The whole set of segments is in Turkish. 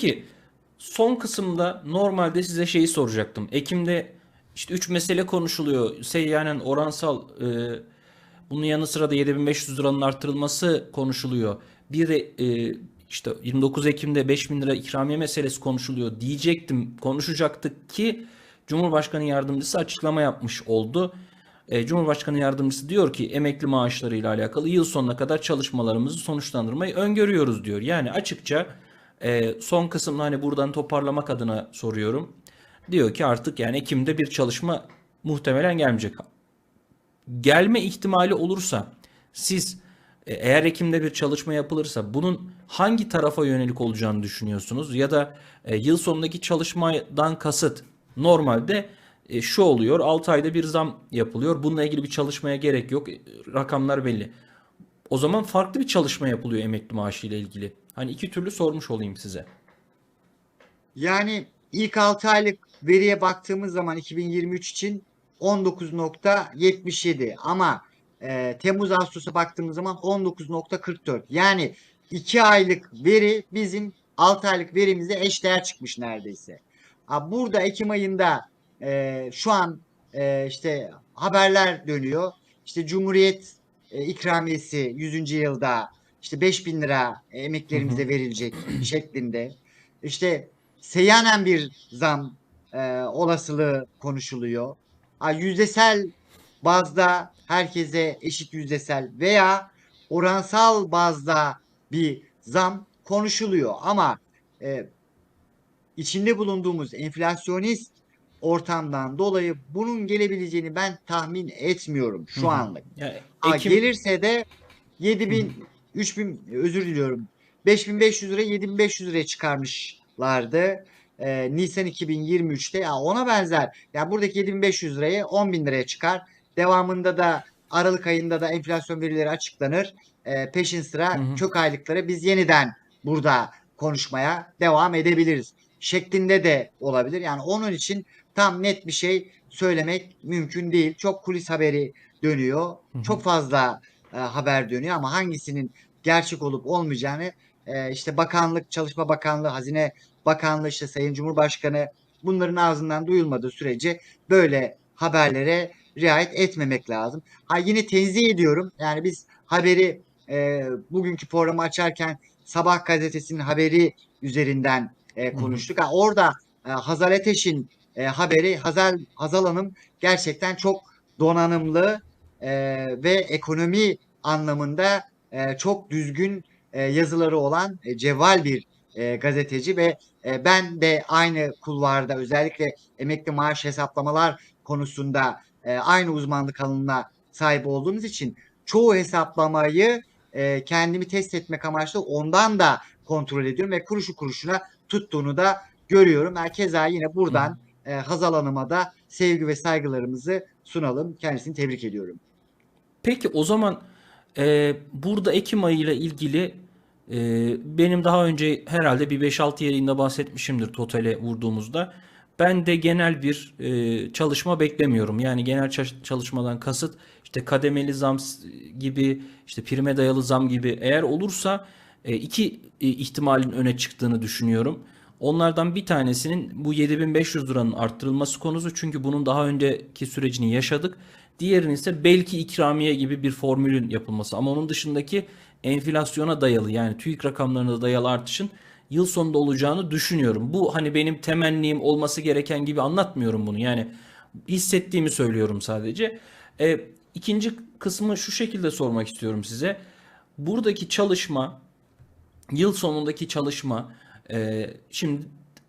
Peki son kısımda normalde size şeyi soracaktım. Ekim'de işte 3 mesele konuşuluyor. Seyyanen oransal e, bunun yanı sıra da 7500 liranın artırılması konuşuluyor. Bir de e, işte 29 Ekim'de 5000 lira ikramiye meselesi konuşuluyor diyecektim. Konuşacaktık ki Cumhurbaşkanı Yardımcısı açıklama yapmış oldu. E, Cumhurbaşkanı Yardımcısı diyor ki emekli maaşları ile alakalı yıl sonuna kadar çalışmalarımızı sonuçlandırmayı öngörüyoruz diyor. Yani açıkça e, son kısımda hani buradan toparlamak adına soruyorum. Diyor ki artık yani Ekim'de bir çalışma muhtemelen gelmeyecek. Gelme ihtimali olursa siz e, eğer Ekim'de bir çalışma yapılırsa bunun hangi tarafa yönelik olacağını düşünüyorsunuz? Ya da e, yıl sonundaki çalışmadan kasıt normalde e, şu oluyor 6 ayda bir zam yapılıyor. Bununla ilgili bir çalışmaya gerek yok. Rakamlar belli. O zaman farklı bir çalışma yapılıyor emekli maaşı ile ilgili. Hani iki türlü sormuş olayım size. Yani ilk 6 aylık veriye baktığımız zaman 2023 için 19.77 ama e, Temmuz Ağustos'a baktığımız zaman 19.44. Yani 2 aylık veri bizim 6 aylık verimizle eşdeğer çıkmış neredeyse. Burada Ekim ayında e, şu an e, işte haberler dönüyor. İşte Cumhuriyet e, ikramiyesi 100. yılda işte 5000 lira emeklerimize verilecek şeklinde. İşte seyyanen bir zam e, olasılığı konuşuluyor. Ha, yüzdesel bazda herkese eşit yüzdesel veya oransal bazda bir zam konuşuluyor. Ama e, içinde bulunduğumuz enflasyonist ortamdan dolayı bunun gelebileceğini ben tahmin etmiyorum şu Hı hı. anlık. Yani Ha, Ekim gelirse de 7000 3000 özür diliyorum. 5500 lira 7500 liraya çıkarmışlardı. Ee, Nisan 2023'te ya ona benzer. Ya buradaki 7500 lirayı 10.000 liraya çıkar. Devamında da Aralık ayında da enflasyon verileri açıklanır. Ee, peşin sıra Hı hı. kök aylıkları biz yeniden burada konuşmaya devam edebiliriz. Şeklinde de olabilir. Yani onun için tam net bir şey söylemek mümkün değil. Çok kulis haberi dönüyor. Hı hı. Çok fazla e, haber dönüyor ama hangisinin gerçek olup olmayacağını e, işte bakanlık, Çalışma Bakanlığı, Hazine Bakanlığı, işte Sayın Cumhurbaşkanı bunların ağzından duyulmadığı sürece böyle haberlere riayet etmemek lazım. Ha yine tenzih ediyorum. Yani biz haberi e, bugünkü programı açarken Sabah gazetesinin haberi üzerinden e, konuştuk. Ha, orada e, Hazal Ateş'in e, haberi Hazal Hazal Hanım gerçekten çok donanımlı e, ve ekonomi anlamında e, çok düzgün e, yazıları olan e, cevval bir e, gazeteci ve e, ben de aynı kulvarda özellikle emekli maaş hesaplamalar konusunda e, aynı uzmanlık alanına sahip olduğumuz için çoğu hesaplamayı e, kendimi test etmek amaçlı ondan da kontrol ediyorum ve kuruşu kuruşuna tuttuğunu da görüyorum. Herkese yine buradan e, Hazal Hanım'a da sevgi ve saygılarımızı sunalım. Kendisini tebrik ediyorum. Peki o zaman e, burada Ekim ayı ile ilgili e, benim daha önce herhalde bir 5-6 yayında bahsetmişimdir totale vurduğumuzda. Ben de genel bir e, çalışma beklemiyorum. Yani genel ça- çalışmadan kasıt işte kademeli zam gibi işte prime dayalı zam gibi eğer olursa iki e, ihtimalin öne çıktığını düşünüyorum. Onlardan bir tanesinin bu 7500 liranın arttırılması konusu çünkü bunun daha önceki sürecini yaşadık. Diğerinin ise belki ikramiye gibi bir formülün yapılması. Ama onun dışındaki enflasyona dayalı yani TÜİK rakamlarına dayalı artışın yıl sonunda olacağını düşünüyorum. Bu hani benim temennim olması gereken gibi anlatmıyorum bunu. Yani hissettiğimi söylüyorum sadece. E, ikinci kısmı şu şekilde sormak istiyorum size. Buradaki çalışma Yıl sonundaki çalışma e, şimdi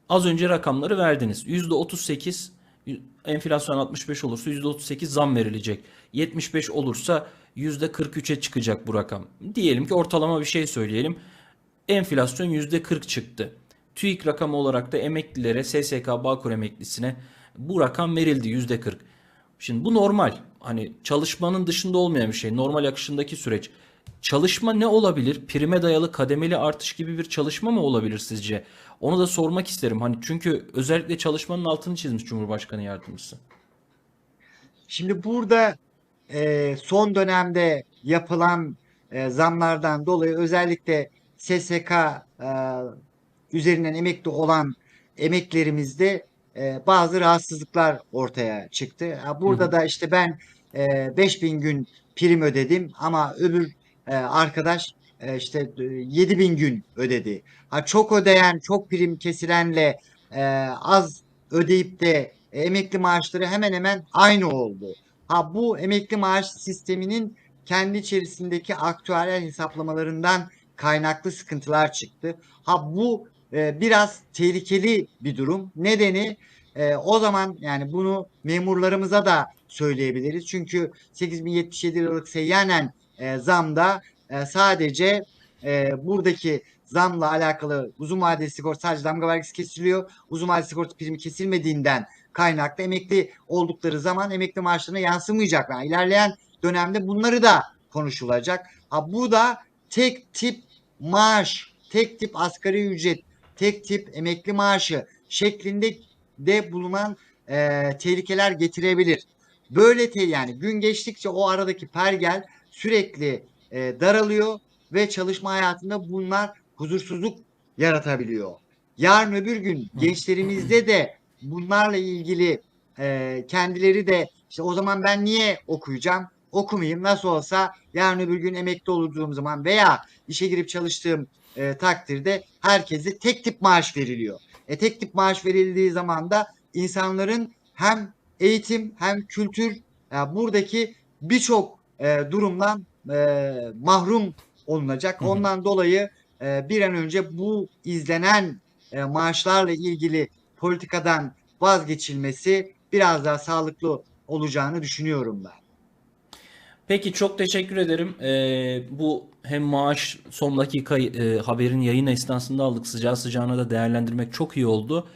az önce rakamları verdiniz. %38 y- enflasyon 65 olursa %38 zam verilecek. 75 olursa %43'e çıkacak bu rakam. Diyelim ki ortalama bir şey söyleyelim. Enflasyon %40 çıktı. TÜİK rakamı olarak da emeklilere, SSK Bağkur emeklisine bu rakam verildi %40. Şimdi bu normal. Hani çalışmanın dışında olmayan bir şey. Normal akışındaki süreç. Çalışma ne olabilir? Prime dayalı kademeli artış gibi bir çalışma mı olabilir sizce? Onu da sormak isterim. Hani çünkü özellikle çalışmanın altını çizmiş Cumhurbaşkanı Yardımcısı. Şimdi burada e, son dönemde yapılan e, zamlardan dolayı özellikle SSK e, üzerinden emekli olan emeklerimizde e, bazı rahatsızlıklar ortaya çıktı. Burada Hı hı. da işte ben e, 5000 gün prim ödedim ama öbür e, arkadaş e, işte e, 7000 gün ödedi. Ha, çok ödeyen, çok prim kesilenle e, az ödeyip de emekli maaşları hemen hemen aynı oldu. Ha bu emekli maaş sisteminin kendi içerisindeki aktüeryel hesaplamalarından kaynaklı sıkıntılar çıktı. Ha bu e, biraz tehlikeli bir durum. Nedeni e, o zaman yani bunu memurlarımıza da söyleyebiliriz. Çünkü 8077 liralık seyyanen e, zamda e, sadece e, buradaki zamla alakalı uzun vadeli sigorta sadece damga vergisi kesiliyor. Uzun vadeli sigorta primi kesilmediğinden kaynaklı emekli oldukları zaman emekli maaşlarına yansımayacak. Yani ilerleyen dönemde bunları da konuşulacak. Ha bu da tek tip maaş, tek tip asgari ücret, tek tip emekli maaşı şeklinde de bulunan e, tehlikeler getirebilir. Böyle te yani gün geçtikçe o aradaki pergel sürekli e, daralıyor ve çalışma hayatında bunlar huzursuzluk yaratabiliyor. Yarın öbür gün gençlerimizde de bunlarla ilgili e, kendileri de işte o zaman ben niye okuyacağım? Okumayayım nasıl olsa yarın öbür gün emekli olduğum zaman veya işe girip çalıştığım e, takdirde herkese tek tip maaş veriliyor. E, tek tip maaş verildiği zaman da insanların hem eğitim hem kültür ya buradaki birçok e, durumdan e, mahrum olunacak. Ondan dolayı e, bir an önce bu izlenen e, maaşlarla ilgili politikadan vazgeçilmesi biraz daha sağlıklı olacağını düşünüyorum ben. Peki çok teşekkür ederim. Ee, bu hem maaş son dakika e, haberin yayın esnasında aldık. Sıcağı sıcağına da değerlendirmek çok iyi oldu.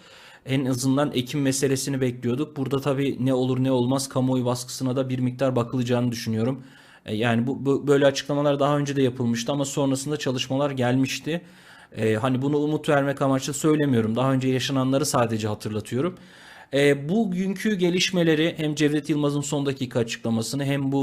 En azından Ekim meselesini bekliyorduk. Burada tabii ne olur ne olmaz kamuoyu baskısına da bir miktar bakılacağını düşünüyorum. E, yani bu, bu- böyle açıklamalar daha önce de yapılmıştı ama sonrasında çalışmalar gelmişti. E, hani bunu umut vermek amaçlı söylemiyorum. Daha önce yaşananları sadece hatırlatıyorum. E, bugünkü gelişmeleri hem Cevdet Yılmaz'ın son dakika açıklamasını hem bu